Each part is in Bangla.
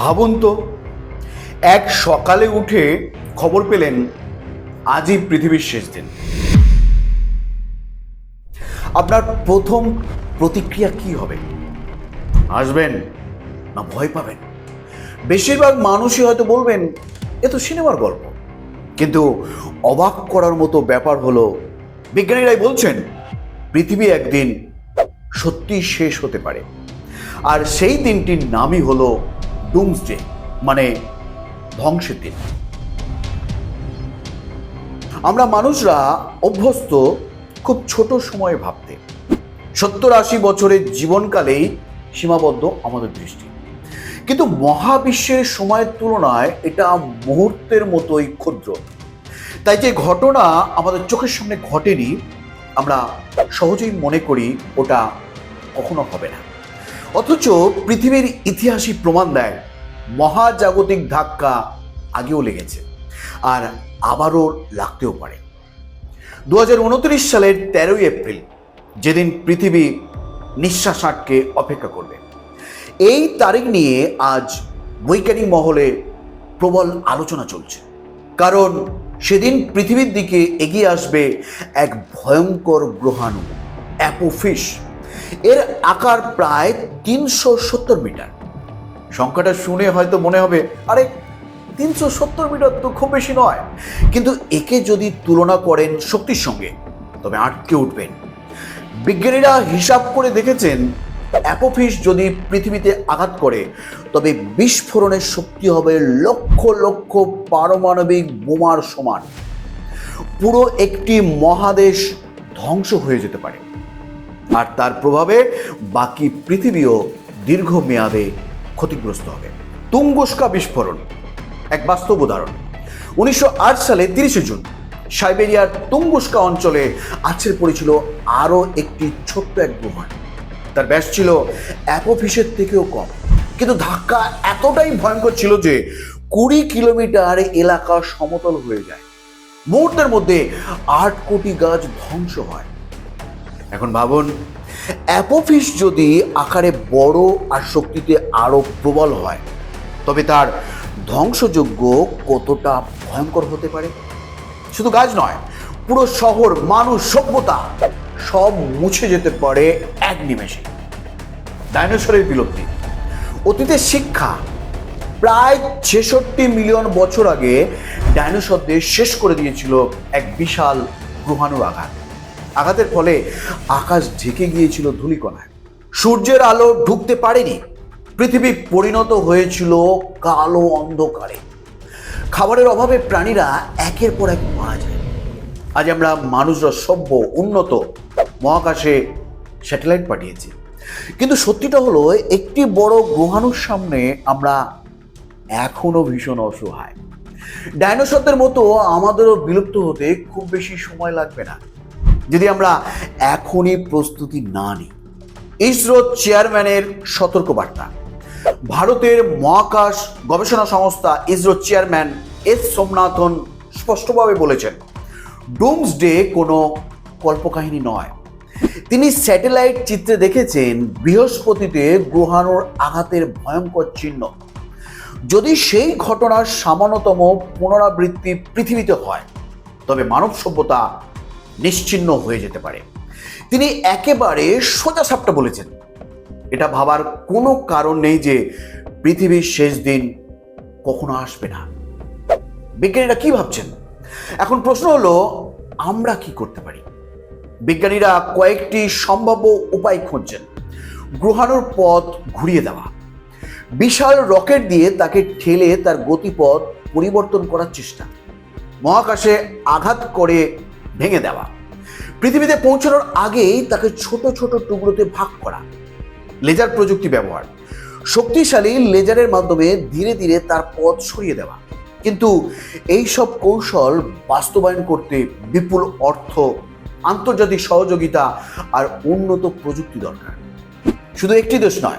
ভাবুন তো, এক সকালে উঠে খবর পেলেন আজই পৃথিবীর শেষ দিন। আপনার প্রথম প্রতিক্রিয়া কি হবে? আসবেন না ভয় পাবেন? বেশিরভাগ মানুষই হয়তো বলবেন, এ তো সিনেমার গল্প। কিন্তু অবাক করার মতো ব্যাপার হলো, বিজ্ঞানীরাই বলছেন, পৃথিবী একদিন সত্যি শেষ হতে পারে। আর সেই দিনটির নামই হলো ডুমসডে মানে ধ্বংসের দিন। আমরা মানুষরা অভ্যস্ত খুব ছোট সময়ে ভাবতে। সত্তর আশি বছরের জীবনকালেই সীমাবদ্ধ আমাদের দৃষ্টি। কিন্তু মহাবিশ্বের সময়ের তুলনায় এটা মুহূর্তের মতোই ক্ষুদ্র। তাই যে ঘটনা আমাদের চোখের সামনে ঘটেনি, আমরা সহজেই মনে করি ওটা কখনো হবে না। অথচ পৃথিবীর ইতিহাসই প্রমাণ দেয়, মহাজাগতিক ধাক্কা আগেও লেগেছে আর আবারও লাগতেও পারে। দু হাজার উনত্রিশ সালের তেরোই এপ্রিল, যেদিন পৃথিবী নিঃশ্বাস আটকে অপেক্ষা করবে। এই তারিখ নিয়ে আজ বৈজ্ঞানিক মহলে প্রবল আলোচনা চলছে। কারণ সেদিন পৃথিবীর দিকে এগিয়ে আসবে এক ভয়ঙ্কর গ্রহাণু, অ্যাপোফিস। এর আকার প্রায় তিনশো সত্তর মিটার। সংখ্যাটা শুনে হয়তো মনে হবে, আরে, তিনশো সত্তর মিটার তো খুব বেশি নয়। কিন্তু একে যদি তুলনা করেন শক্তির সঙ্গে, তবে আটকে উঠবেন। বিজ্ঞানীরা হিসাব করে দেখেছেন, অ্যাপোফিস যদি পৃথিবীতে আঘাত করে, তবে বিস্ফোরণের শক্তি হবে লক্ষ লক্ষ পারমাণবিক বোমার সমান। পুরো একটি মহাদেশ ধ্বংস হয়ে যেতে পারে। আর তার প্রভাবে বাকি পৃথিবীও দীর্ঘমেয়াদে ক্ষতিগ্রস্ত হবে। তুঙ্গস্কা বিস্ফোরণ, এক বাস্তব উদাহরণ। উনিশশো আট সালে তিরিশে জুন, সাইবেরিয়ার তুঙ্গুস্কা অঞ্চলে আছড়ে পড়েছিল আরও একটি ছোট্ট এক গ্রহাণু তার ব্যাস ছিল অ্যাপোফিসের থেকেও কম। কিন্তু ধাক্কা এতটাই ভয়ঙ্কর ছিল যে কুড়ি কিলোমিটার এলাকা সমতল হয়ে যায়। মুহূর্তের মধ্যে আট কোটি গাছ ধ্বংস হয়। এখন ভাবুন অ্যাপোফিস যদি আকারে বড় আর শক্তিতে আরও প্রবল হয়, তবে তার ধ্বংসযোগ্য কতটা ভয়ঙ্কর হতে পারে? শুধু গাছ নয়, পুরো শহর, মানুষ, সভ্যতা সব মুছে যেতে পারে এক নিমেষে। ডাইনোসরের বিলুপ্তি। অতীতের শিক্ষা প্রায় ছেষট্টি মিলিয়ন বছর আগে ডাইনোসরদের শেষ করে দিয়েছিল এক বিশাল গ্রহাণুর আঘাত। আঘাতের ফলে আকাশ ঢেকে গিয়েছিল ধূলিকণায়। সূর্যের আলো ঢুকতে পারেনি। পৃথিবী পরিণত হয়েছিল কালো অন্ধকারে। খাবারের অভাবে প্রাণীরা একের পর এক মারা যায়। আজ আমরা মানুষরা সভ্য, উন্নত মহাকাশে স্যাটেলাইট পাঠিয়েছি। কিন্তু সত্যিটা হলো, একটি বড় গ্রহাণুর সামনে আমরা এখনও ভীষণ অসহায়। ডাইনোসরদের মতো আমাদেরও বিলুপ্ত হতে খুব বেশি সময় লাগবে না। যদি আমরা এখনই প্রস্তুতি না নিই, ইসরো চেয়ারম্যানের সতর্কবার্তা। ভারতের মহাকাশ গবেষণা সংস্থা ইসরো চেয়ারম্যান এস সোমনাথন স্পষ্টভাবে বলেছেন ডুমস ডে কোনো কল্পকাহিনী নয়। তিনি স্যাটেলাইট চিত্রে দেখেছেন বৃহস্পতিতে গ্রহাণুর আঘাতের ভয়ঙ্কর চিহ্ন। যদি সেই ঘটনার সামান্যতম পুনরাবৃত্তি পৃথিবীতে হয়, তবে মানব সভ্যতা নিশ্চিহ্ন হয়ে যেতে পারে। তিনি একেবারে সোজা সাপটা বলেছেন। এটা ভাবার কোনো কারণ নেই যে পৃথিবীর শেষ দিন কখনো আসবে না। বিজ্ঞানীরা কি ভাবছেন? এখন প্রশ্ন হলো, আমরা কি করতে পারি? বিজ্ঞানীরা কয়েকটি সম্ভাব্য উপায় খুঁজছেন। গ্রহাণুর পথ ঘুরিয়ে দেওয়া। বিশাল রকেট দিয়ে তাকে ঠেলে তার গতিপথ পরিবর্তন করার চেষ্টা। মহাকাশে আঘাত করে ভেঙে দেওয়া। পৃথিবীতে পৌঁছানোর আগেই তাকে ছোট ছোট টুকরোতে ভাগ করা। লেজার প্রযুক্তি ব্যবহার। শক্তিশালী লেজারের মাধ্যমে ধীরে ধীরে তার পথ সরিয়ে দেওয়া। কিন্তু এই সব কৌশল বাস্তবায়ন করতে বিপুল অর্থ, আন্তর্জাতিক সহযোগিতা আর উন্নত প্রযুক্তি দরকার। শুধু একটি দেশ নয়,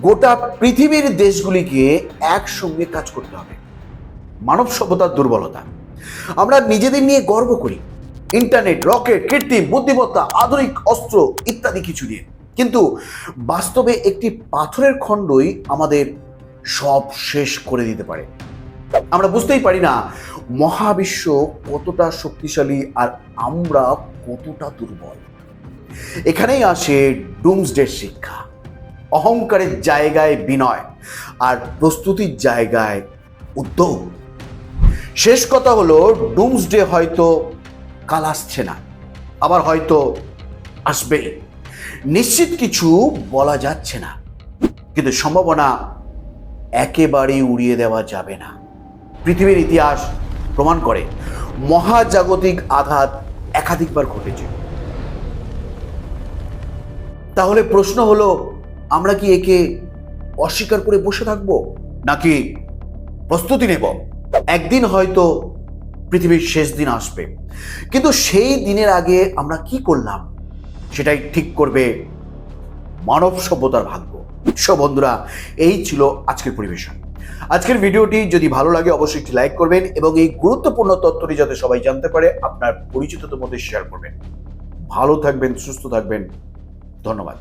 গোটা পৃথিবীর দেশগুলিকে একসঙ্গে কাজ করতে হবে। মানব সভ্যতার দুর্বলতা। আমরা নিজেদের নিয়ে গর্ব করি। ইন্টারনেট, রকেট, কৃত্রিম বুদ্ধিমত্তা, আধুনিক অস্ত্র ইত্যাদি কিছু নিয়ে। কিন্তু বাস্তবে একটি পাথরের খণ্ডই আমাদের সব শেষ করে দিতে পারে। আমরা বুঝতেই পারি না মহাবিশ্ব কতটা শক্তিশালী আর আমরা কতটা দুর্বল। এখানেই আসে ডুমসডের শিক্ষা। অহংকারের জায়গায় বিনয় আর প্রস্তুতির জায়গায় উদ্যোগ। শেষ কথা হলো, ডুমসডে হয়তো কাল আসছে না, আবার হয়তো আসবে। নিশ্চিত কিছু বলা যাচ্ছে না, কিন্তু সম্ভাবনা একেবারেই উড়িয়ে দেওয়া যাবে না। পৃথিবীর ইতিহাস প্রমাণ করে, মহাজাগতিক আঘাত একাধিকবার ঘটেছে। তাহলে প্রশ্ন হলো, আমরা কি একে অস্বীকার করে বসে থাকব, নাকি প্রস্তুতি নেব? একদিন হয়তো পৃথিবীর শেষ দিন আসবে। কিন্তু সেই দিনের আগে আমরা কি করলাম? সেটাই ঠিক করবে মানব সভ্যতার ভাগ্য। সব বন্ধুরা, এই ছিল আজকের পরিবেশন। আজকের ভিডিওটি যদি ভালো লাগে, অবশ্যই একটি লাইক করবেন এবং এই গুরুত্বপূর্ণ তথ্যটি যাতে সবাই জানতে পারে, আপনার পরিচিতদের মধ্যে শেয়ার করবেন। ভালো থাকবেন, সুস্থ থাকবেন। ধন্যবাদ।